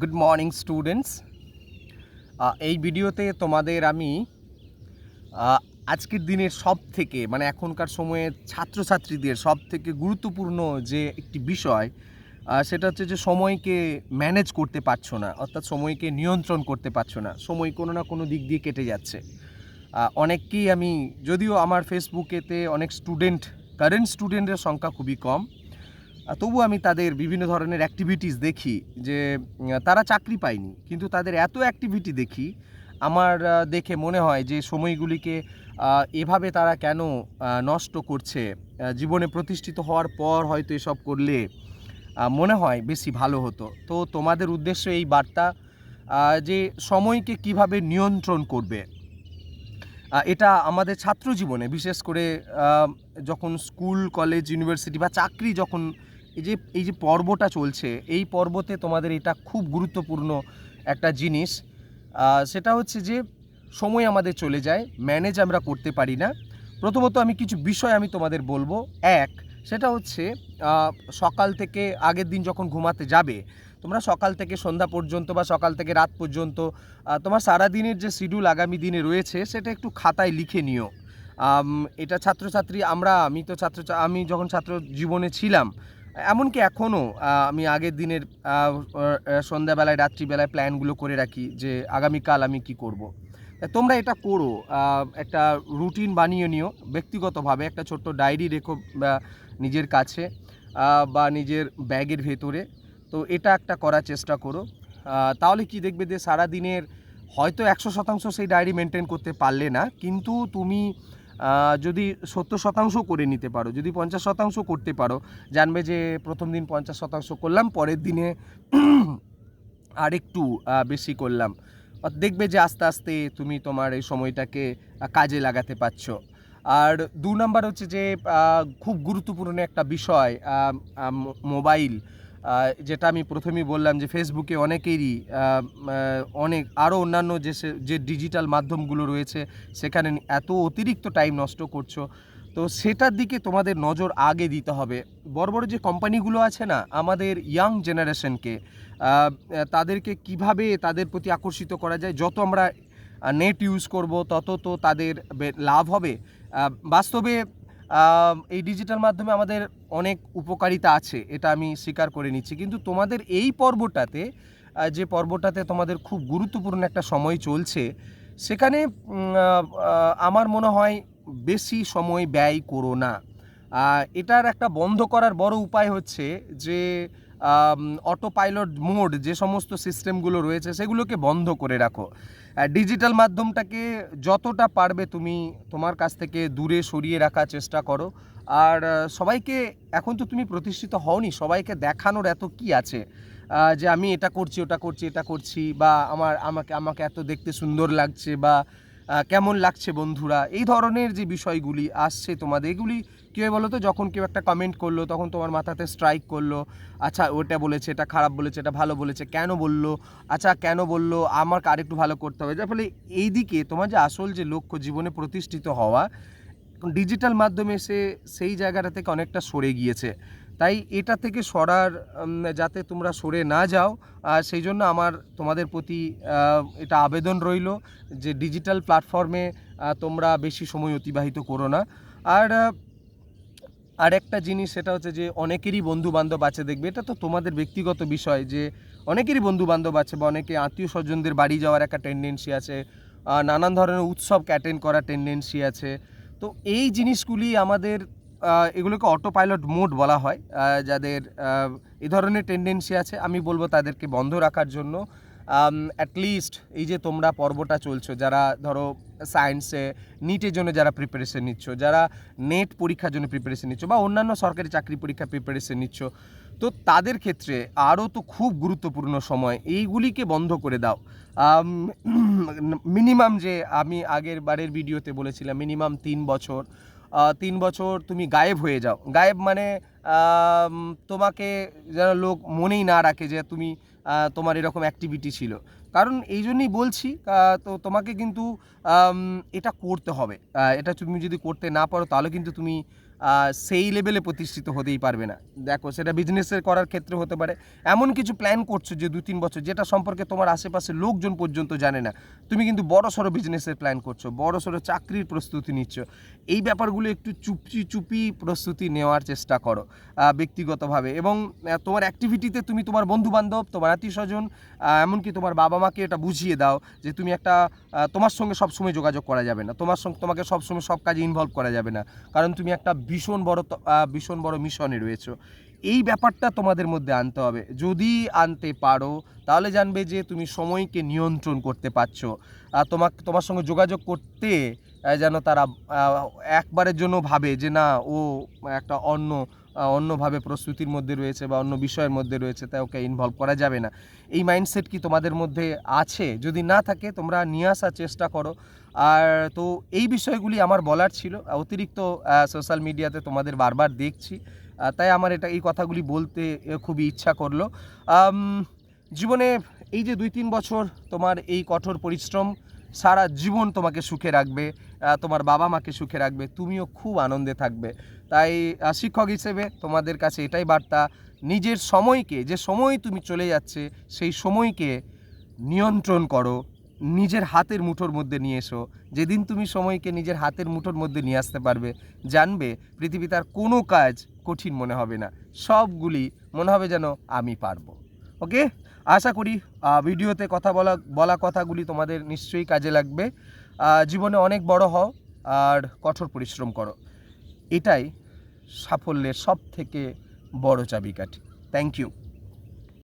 Good morning students এই ভিডিওতে তোমাদের আমি আজকের দিনের সব থেকে মানে এখনকার সময়ে ছাত্রছাত্রীদের সব থেকে গুরুত্বপূর্ণ যে একটি বিষয় সেটা হচ্ছে যে সময়কে ম্যানেজ করতে পারছ না, অর্থাৎ সময়কে নিয়ন্ত্রণ করতে পারছ না, সময় কোনো না কোনো দিক দিয়ে কেটে যাচ্ছে। অনেককেই আমি, যদিও আমার ফেসবুকেতে অনেক স্টুডেন্ট কারেন্ট স্টুডেন্টের সংখ্যা খুবই কম তবু আমি তাদের বিভিন্ন ধরনের অ্যাক্টিভিটিস দেখি যে তারা চাকরি পায়নি, কিন্তু তাদের এত অ্যাক্টিভিটি দেখি, আমার দেখে মনে হয় যে সময়গুলিকে এভাবে তারা কেন নষ্ট করছে জীবনে প্রতিষ্ঠিত হওয়ার পর হয়তো এসব করলে মনে হয় বেশি ভালো হতো। তো তোমাদের উদ্দেশ্য এই বার্তা যে সময়কে কীভাবে নিয়ন্ত্রণ করবে এটা আমাদের ছাত্র জীবনে, বিশেষ করে যখন স্কুল, কলেজ, ইউনিভার্সিটি বা চাকরি যখন এই যে এই যে পর্বটা চলছে, এই পর্বতে তোমাদের এটা খুব গুরুত্বপূর্ণ একটা জিনিস। সেটা হচ্ছে যে, সময় আমাদের চলে যায় ম্যানেজ আমরা করতে পারি না। প্রথমত আমি কিছু বিষয় আমি তোমাদের বলব। এক, সেটা হচ্ছে সকাল থেকে আগের দিন যখন ঘুমাতে যাবে, তোমরা সকাল থেকে সন্ধ্যা পর্যন্ত বা সকাল থেকে রাত পর্যন্ত তোমার সারা দিনের যে শিডিউল আগামী দিনে রয়েছে, সেটা একটু খাতায় লিখে নিও। এটা ছাত্রছাত্রী, আমরা, আমি তো ছাত্র আমি যখন ছাত্র জীবনে ছিলাম এমনকি এখনও আমি আগের দিনের সন্ধ্যাবেলায়, রাত্রিবেলায় প্ল্যানগুলো করে রাখি যে আগামীকাল আমি কি করব। তোমরা এটা করো একটা রুটিন বানিয়ে নিও ব্যক্তিগতভাবে, একটা ছোট্ট ডায়েরি রেখো নিজের কাছে বা নিজের ব্যাগের ভেতরে তো এটা একটা করার চেষ্টা করো তাহলে কি দেখবে যে সারা দিনের হয়তো একশো শতাংশ সেই ডায়েরি মেনটেন করতে পারলে না, কিন্তু তুমি যদি সত্তর শতাংশ করে নিতে পারো, যদি পঞ্চাশ শতাংশ করতে পারো, জানবে যে প্রথম দিন পঞ্চাশ শতাংশ করলাম, পরের দিনে আরেকটু বেশি করলাম। দেখবে যে আস্তে আস্তে তুমি তোমার এই সময়টাকে কাজে লাগাতে পারছ। আর দু নাম্বার হচ্ছে যে খুব গুরুত্বপূর্ণ একটা বিষয় মোবাইল। যেটা আমি প্রথমেই বললাম যে ফেসবুকে অনেকেরই অনেক আরও অন্যান্য যে যে ডিজিটাল মাধ্যমগুলো রয়েছে, সেখানে এত অতিরিক্ত টাইম নষ্ট করছ। তো সেটার দিকে তোমাদের নজর আগে দিতে হবে। বড় বড় যে কোম্পানিগুলো আছে না, আমাদের ইয়াং জেনারেশনকে তাদেরকে কীভাবে তাদের প্রতি আকর্ষিত করা যায়, যত আমরা নেট ইউজ করব, তত তো তাদের লাভ হবে। বাস্তবে এই ডিজিটাল মাধ্যমে আমাদের অনেক উপকারিতা আছে, এটা আমি স্বীকার করে নিচ্ছি। কিন্তু তোমাদের এই পর্বটাতে যে পর্বটাতে তোমাদের খুব গুরুত্বপূর্ণ একটা সময় চলছে, সেখানে আমার মনে হয় বেশি সময় ব্যয় করো না। এটার একটা বন্ধ করার বড় উপায় হচ্ছে যে অটো পাইলট মোড যে সমস্ত সিস্টেমগুলো রয়েছে, সেগুলোকে বন্ধ করে রাখো। ডিজিটাল মাধ্যমটাকে যতটা পারবে তুমি তোমার কাছ থেকে দূরে সরিয়ে রাখার চেষ্টা করো। আর সবাইকে এখন তো তুমি প্রতিষ্ঠিত হওনি, সবাইকে দেখানোর এত কি আছে? যে আমি এটা করছি, ওটা করছি, এটা করছি, বা আমার, আমাকে আমাকে এত দেখতে সুন্দর লাগছে, বা কেমন লাগছে বন্ধুরা? এই ধরনের যে বিষয়গুলি আসছে তোমাদের, এগুলি কী হয় বলো তো যখন কেউ একটা কমেন্ট করল, তখন তোমার মাথাতে স্ট্রাইক করল আচ্ছা ওটা বলেছে, এটা খারাপ বলেছে, এটা ভালো বলেছে, কেন বলল? আচ্ছা কেন বলল? আমার আরেকটু ভালো করতে হবে। যার ফলে এই দিকে তোমার যে আসল যে লক্ষ্য জীবনে প্রতিষ্ঠিত হওয়া ডিজিটাল মাধ্যমে সে, সেই জায়গাটা থেকে অনেকটা সরে গিয়েছে। তাই এটা থেকে সরার যাতে তোমরা সরে না যাও, আর সেই জন্য আমার, তোমাদের প্রতি এটা আবেদন রইল যে ডিজিটাল প্ল্যাটফর্মে তোমরা বেশি সময় অতিবাহিত করো না। আর আর একটা জিনিস সেটা হচ্ছে যে অনেকেরই বন্ধু বান্ধব আছে দেখবে, এটা তো তোমাদের ব্যক্তিগত বিষয় যে অনেকেরই বন্ধু বান্ধব আছে বা অনেকে আত্মীয় স্বজনদের বাড়ি যাওয়ার একটা টেন্ডেন্সি আছে নানান ধরনের উৎসবকে অ্যাটেন্ড করার টেন্ডেন্সি আছে। তো এই জিনিসগুলি আমাদের এগুলোকে অটো পাইলট মোড বলা হয় যাদের এ ধরনের টেন্ডেন্সি আছে। আমি বলব তাদেরকে বন্ধ রাখার জন্য অ্যাটলিস্ট এই যে তোমরা পর্বটা চলছো, যারা ধরো সায়েন্সে নিটের জন্য যারা প্রিপারেশন নিচ্ছ, যারা নেট পরীক্ষার জন্য প্রিপারেশন নিচ্ছ, বা অন্যান্য সরকারি চাকরি পরীক্ষা প্রিপারেশন নিচ্ছ, তো তাদের ক্ষেত্রে আরও তো খুব গুরুত্বপূর্ণ সময়, এইগুলিকে বন্ধ করে দাও। মিনিমাম যে আমি আগের বারের ভিডিওতে বলেছিলাম মিনিমাম তিন বছর তিন বছর তুমি গায়েব হয়ে যাও। গায়েব মানে তোমাকে যেন লোক মনেই না রাখে যে তুমি তোমার এরকম অ্যাক্টিভিটি ছিল। কারণ এই জন্যই বলছি তো তোমাকে কিন্তু এটা করতে হবে। এটা তুমি যদি করতে না পারো, তাহলে কিন্তু তুমি সেই লেভেলে প্রতিষ্ঠিত হতেই পারবে না। দেখো, সেটা বিজনেসের করার ক্ষেত্রে হতে পারে। এমন কিছু প্ল্যান করছ যে দু তিন বছর, যেটা সম্পর্কে তোমার আশেপাশে লোকজন পর্যন্ত জানে না, তুমি কিন্তু বড় সড়ো বিজনেসের প্ল্যান করছ বড় সড়ো চাকরির প্রস্তুতি নিচ্ছ। এই ব্যাপারগুলো একটু চুপচি চুপি প্রস্তুতি নেওয়ার চেষ্টা করো। ব্যক্তিগতভাবে। এবং তোমার অ্যাক্টিভিটিতে তুমি তোমার বন্ধু বান্ধব তোমার আত্মীয় স্বজন এমনকি তোমার বাবা মাকে এটা বুঝিয়ে দাও যে তুমি একটা তোমার সঙ্গে সবসময় যোগাযোগ করা যাবে না। তোমার সঙ্গে, তোমাকে সবসময় সব কাজে ইনভলভ করা যাবে না। কারণ তুমি একটা ভীষণ বড় ভীষণ বড় মিশনে রয়েছো। এই ব্যাপারটা তোমাদের মধ্যে আনতে হবে। যদি আনতে পারো, তাহলে জানবে যে তুমি সময়কে নিয়ন্ত্রণ করতে পারছ। তোমার তোমার সঙ্গে যোগাযোগ করতে যেন তারা একবারের জন্য ভাবে যে না, ও একটা অন্য অন্যভাবে প্রস্তুতির মধ্যে রয়েছে বা অন্য বিষয়ের মধ্যে রয়েছে তাই ওকে ইনভলভ করা যাবে না। এই মাইন্ডসেট কি তোমাদের মধ্যে আছে? যদি না থাকে, তোমরা নিয়ে আসার চেষ্টা করো। আর তো এই বিষয়গুলি আমার বলার ছিল। অতিরিক্ত সোশ্যাল মিডিয়াতে তোমাদের বারবার দেখছি। তাই আমার এটা, এই কথাগুলি বলতে খুবই ইচ্ছা করল। জীবনে এই যে দুই তিন বছর তোমার এই কঠোর পরিশ্রম সারা জীবন তোমাকে সুখে রাখবে তোমার বাবা মাকে সুখে রাখবে, তুমিও খুব আনন্দে থাকবে। তাই শিক্ষক হিসেবে তোমাদের কাছে এটাই বার্তা, নিজের সময়কে, যে সময় তুমি চলে যাচ্ছে, সেই সময়কে নিয়ন্ত্রণ করো, নিজের হাতের মুঠোর মধ্যে নিয়ে এসো। যেদিন তুমি সময়কে নিজের হাতের মুঠোর মধ্যে নিয়ে আসতে পারবে, জানবে পৃথিবীতে আর কোনো কাজ কঠিন মনে হবে না। সবগুলি মনে হবে যেন আমি পারব। ওকে? আশা করি ভিডিওতে কথা বলা বলা কথাগুলি তোমাদের নিশ্চয়ই কাজে লাগবে। জীবনে অনেক বড় হও আর কঠোর পরিশ্রম করো। এটাই সাফল্যের সব থেকে বড় চাবিকাঠি। Thank you